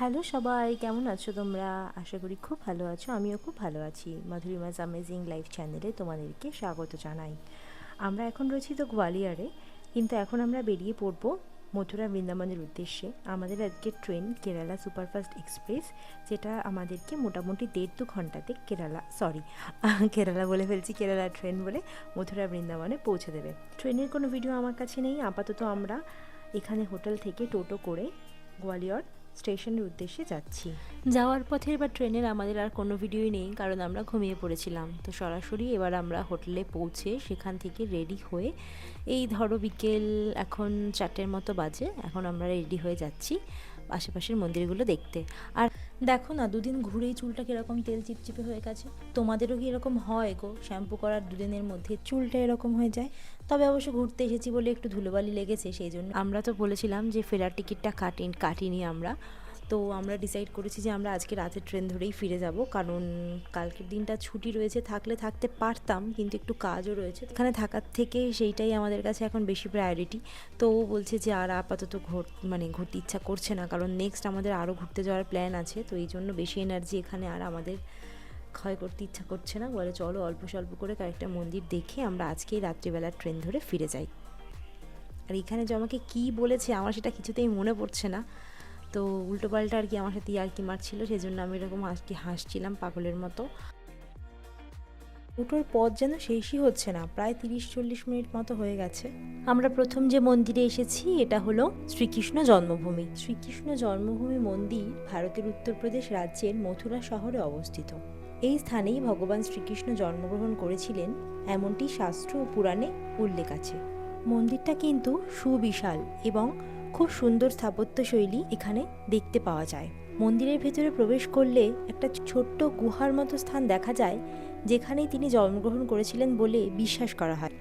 Hello সবাই, কেমন আছো তোমরা? আশা করি খুব ভালো আছো, আমিও খুব ভালো আছি। মাধুরিমাজ অ্যামেজিং লাইফ চ্যানেলে তোমাদেরকে স্বাগত জানাই। আমরা এখন রয়েছি তো গোয়ালিয়ারে, কিন্তু এখন আমরা বেরিয়ে পড়ব মথুরা বৃন্দাবনের উদ্দেশ্যে। আমাদের আজকে ট্রেন কেরালা সুপারফাস্ট এক্সপ্রেস, যেটা আমাদেরকে মোটামুটি দেড় দু ঘন্টাতে কেরালা সরি কেরালা বলে ফেলছি, কেরালা ট্রেন বলে মথুরা বৃন্দাবনে পৌঁছে দেবে। ট্রেনের কোনো ভিডিও আমার কাছে নেই, আপাতত আমরা এখানে হোটেল থেকে টোটো করে গোয়ালিয়র স্টেশনের উদ্দেশ্যে যাচ্ছি। যাওয়ার পথে বা ট্রেনের আমাদের আর কোনো ভিডিওই নেই, কারণ আমরা ঘুমিয়ে পড়েছিলাম। তো সরাসরি এবার আমরা হোটেলে পৌঁছে সেখান থেকে রেডি হয়ে এই ধরো বিকেল এখন চারটের মতো বাজে, এখন আমরা রেডি হয়ে যাচ্ছি আশেপাশের মন্দিরগুলো দেখতে। আর দেখো না, দুদিন ঘুরেই চুলটা কীরকম তেল চিপচিপে হয়ে গেছে। তোমাদেরও কি এরকম হয় গো? শ্যাম্পু করার দুদিনের মধ্যে চুলটা এরকম হয়ে যায়? তবে অবশ্য ঘুরতে এসেছি বলে একটু ধুলোবালি লেগেছে, সেই জন্য। আমরা তো বলেছিলাম যে ফেরার টিকিটটা কাটিন কাটিনি আমরা। তো আমরা ডিসাইড করেছি যে আমরা আজকে রাতের ট্রেন ধরেই ফিরে যাব। কারণ কালকের দিনটা ছুটি রয়েছে, থাকলে থাকতে পারতাম, কিন্তু একটু কাজও রয়েছে। এখানে থাকার থেকে সেইটাই আমাদের কাছে এখন বেশি প্রায়োরিটি তো ও বলছে যে আর আপাতত ঘুর মানে ঘুরতে ইচ্ছা করছে না, কারণ নেক্সট আমাদের আরও ঘুরতে যাওয়ার প্ল্যান আছে। তো এই জন্য বেশি এনার্জি এখানে আর আমাদের ক্ষয় করতে ইচ্ছা করছে না। বলে চলো অল্প স্বল্প করে কয়েকটা মন্দির দেখে আমরা আজকেই রাত্রিবেলার ট্রেন ধরে ফিরে যাই। আর এখানে যে আমাকে কী বলেছে, আমার সেটা কিছুতেই মনে পড়ছে না। তো উল্টোপাল্টা আর কি আমার সাথে আর কি মারছিল সেই জন্য আমি এরকম আর কি হাসছিলাম পাগলের মতো। দুটোর পথ যেন শেষই হচ্ছে না, প্রায় তিরিশ চল্লিশ মিনিট মতো হয়ে গেছে। আমরা প্রথম যে মন্দিরে এসেছি, এটা হলো শ্রীকৃষ্ণ জন্মভূমি। শ্রীকৃষ্ণ জন্মভূমি মন্দির ভারতের উত্তরপ্রদেশ রাজ্যের মথুরা শহরে অবস্থিত। এই স্থানেই ভগবান শ্রীকৃষ্ণ জন্মগ্রহণ করেছিলেন, এমনটি শাস্ত্র ও পুরাণে উল্লেখ আছে। মন্দিরটা কিন্তু সুবিশাল এবং খুব সুন্দর স্থাপত্যশৈলী এখানে দেখতে পাওয়া যায়। মন্দিরের ভেতরে প্রবেশ করলে একটা ছোট্ট গুহার মতো স্থান দেখা যায়, যেখানেই তিনি জন্মগ্রহণ করেছিলেন বলে বিশ্বাস করা হয়।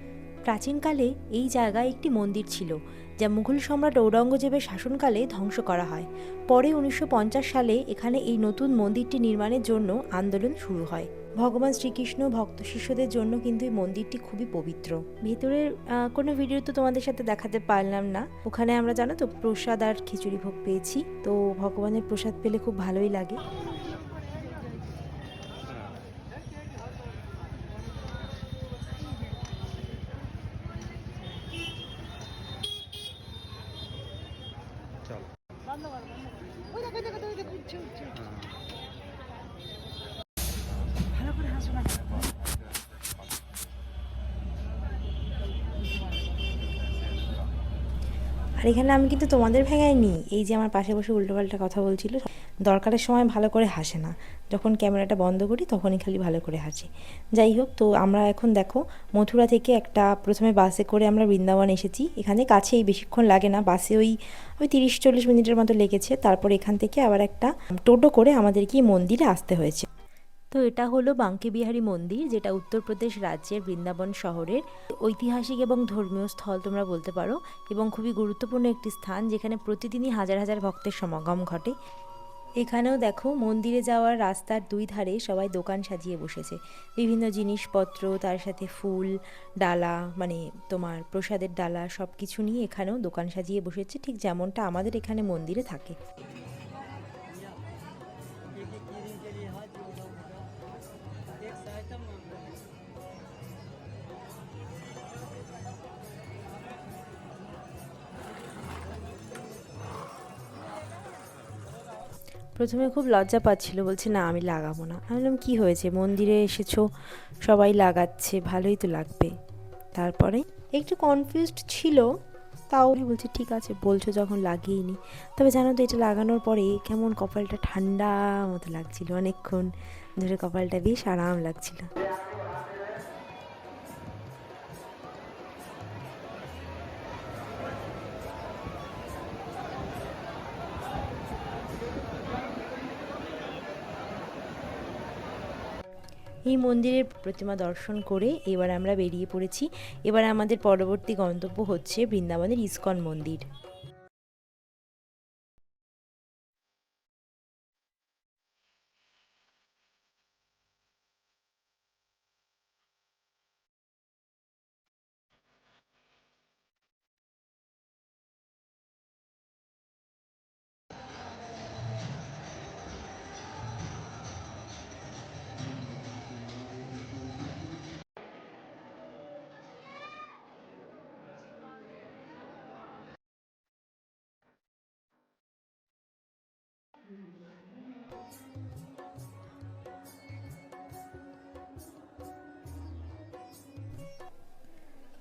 প্রাচীনকালে এই জায়গায় একটি মন্দির ছিল, যা মুঘল সম্রাট ঔরঙ্গজেবের শাসনকালে ধ্বংস করা হয়। পরে উনিশশো পঞ্চাশ সালে এখানে এই নতুন মন্দিরটি নির্মাণের জন্য আন্দোলন শুরু হয়। ভগবান শ্রীকৃষ্ণ ভক্ত শিষ্যদের জন্য কিন্তু এই মন্দিরটি খুবই পবিত্র। ভেতরের কোনো ভিডিও তো তোমাদের সাথে দেখাতে পারলাম না। ওখানে আমরা জানো তো প্রসাদ আর খিচুড়ি ভোগ পেয়েছি। তো ভগবানের প্রসাদ পেলে খুব ভালোই লাগে। আর এখানে আমি কিন্তু তোমাদের ভেঙাইনি। এই যে আমার পাশে বসে উল্টোপাল্টা কথা বলছিল দরকারের সময় ভালো করে হাসে না। যখন ক্যামেরাটা বন্ধ করি তখনই খালি ভালো করে হাসি। যাই হোক, তো আমরা এখন দেখো, মথুরা থেকে একটা প্রথমে বাসে করে আমরা বৃন্দাবন এসেছি। এখানে কাছেই, বেশিক্ষণ লাগে না। বাসে ওই ওই তিরিশ চল্লিশ মিনিটের মতো লেগেছে। তারপর এখান থেকে আবার একটা টোটো করে আমাদেরকে মন্দিরে আসতে হয়েছে। তো এটা হলো বাঙ্কে বিহারী মন্দির, যেটা উত্তরপ্রদেশ রাজ্যের বৃন্দাবন শহরের ঐতিহাসিক এবং ধর্মীয় স্থল তোমরা বলতে পারো। এবং খুবই গুরুত্বপূর্ণ একটি স্থান, যেখানে প্রতিদিনই হাজার হাজার ভক্তের সমাগম ঘটে। এখানেও দেখো মন্দিরে যাওয়ার রাস্তার দুই ধারে সবাই দোকান সাজিয়ে বসেছে। বিভিন্ন জিনিসপত্র, তার সাথে ফুল, ডালা মানে তোমার প্রসাদের ডালা সব কিছু নিয়ে এখানেও দোকান সাজিয়ে বসেছে, ঠিক যেমনটা আমাদের এখানে মন্দিরে থাকে। প্রথমে খুব লজ্জা পাচ্ছিল, বলছে, না, আমি লাগাবো না। আমি বললাম, কী হয়েছে? মন্দিরে এসেছ? সবাই লাগাচ্ছে, ভালোই তো লাগবে। তারপরে একটু কনফিউজড ছিল, তাও বলছে, ঠিক আছে, বলছো যখন লাগিয়ে নি তবে জানো তো, এটা লাগানোর পরে কেমন কপালটা ঠান্ডা মতো লাগছিল, অনেকক্ষণ ধরে কপালটা বেশ আরাম লাগছিল। এই মন্দিরের প্রতিমা দর্শন করে এবার আমরা বেরিয়ে পড়েছি। এবার আমাদের পরবর্তী গন্তব্য হচ্ছে বৃন্দাবনের ইস্কন মন্দির।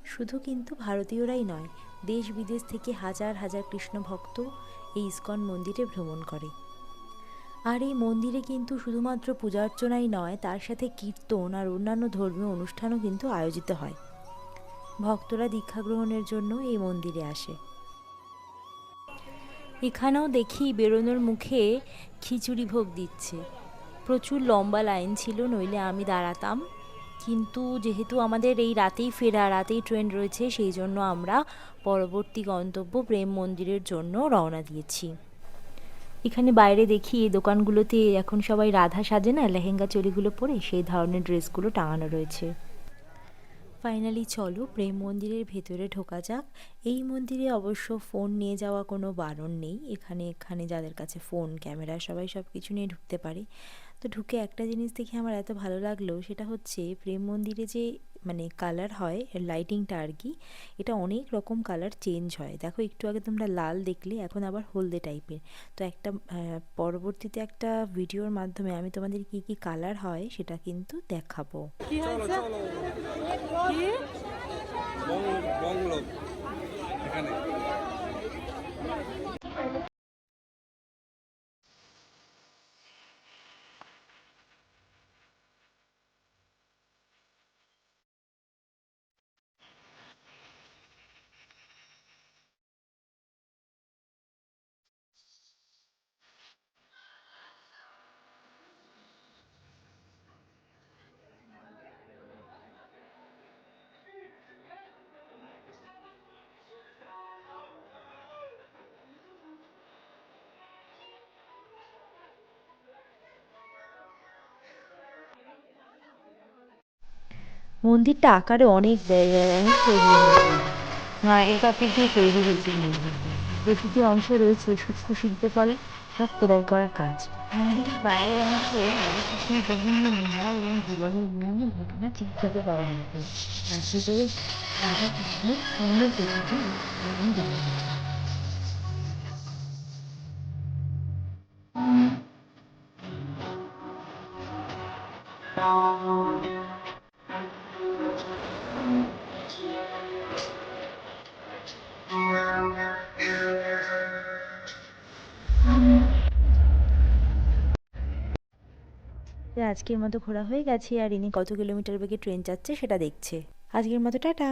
শুধু কিন্তু ভারতীয়রাই নয়, দেশ বিদেশ থেকে হাজার হাজার কৃষ্ণ ভক্ত এই ইস্কন মন্দিরে ভ্রমণ করে। আর এই মন্দিরে কিন্তু শুধুমাত্র পূজা অর্চনাই নয়, তার সাথে কীর্তন আর অন্যান্য ধর্মীয় অনুষ্ঠানও কিন্তু আয়োজিত হয়। ভক্তরা দীক্ষা গ্রহণের জন্য এই মন্দিরে আসে। এখানেও দেখি বেরোনোর মুখে খিচুড়ি ভোগ দিচ্ছে। প্রচুর লম্বা লাইন ছিল, নইলে আমি দাঁড়াতাম। কিন্তু যেহেতু আমাদের এই রাতেই ফেরা, রাতেই ট্রেন রয়েছে, সেই জন্য আমরা পরবর্তী গন্তব্য প্রেম মন্দিরের জন্য রওনা দিয়েছি। এখানে বাইরে দেখি এই দোকানগুলোতে এখন সবাই রাধা সাজে না, লেহেঙ্গা চড়িগুলো পরে সেই ধরনের ড্রেসগুলো টাঙানো রয়েছে। ফাইনালি চলো, প্রেম মন্দিরের ভেতরে ঢোকা যাক। এই মন্দিরে অবশ্য ফোন নিয়ে যাওয়া কোনো বারণ নেই। এখানে এখানে যাদের কাছে ফোন ক্যামেরা সবাই সব কিছু নিয়ে ঢুকতে পারে। তো ঢুকে একটা জিনিস দেখে আমার এত ভালো লাগল, সেটা হচ্ছে প্রেম মন্দিরে যে মানে কালার হয় লাইটিংটা আর কি এটা অনেক রকম কালার চেঞ্জ হয়। দেখো একটু আগে তোমরা লাল দেখলে এখন আবার হলদে টাইপের তো একটা পরবর্তীতে একটা ভিডিওর মাধ্যমে আমি তোমাদের কি কি কালার হয় সেটা কিন্তু দেখাবো। এখানে। মন্দিরটা আকারে অনেক থেকে তৈরি হয়েছে প্রতিটি অংশে রয়েছে সূক্ষ্ম শিল্পকলে সব খোদাই করা কাজ। বাইরে অংশে বিভিন্ন মেলা এবং জীবনের বিভিন্ন ঘটনা ঠিকঠাকই পাওয়া যেত আর সেটাই রাধা কৃষ্ণের সুন্দর আজকের মতো ঘোরা হয়ে গেছে আর ইনি কত কিলোমিটার বেগে ট্রেন যাচ্ছে সেটা দেখছে। আজকের মতো টাটা।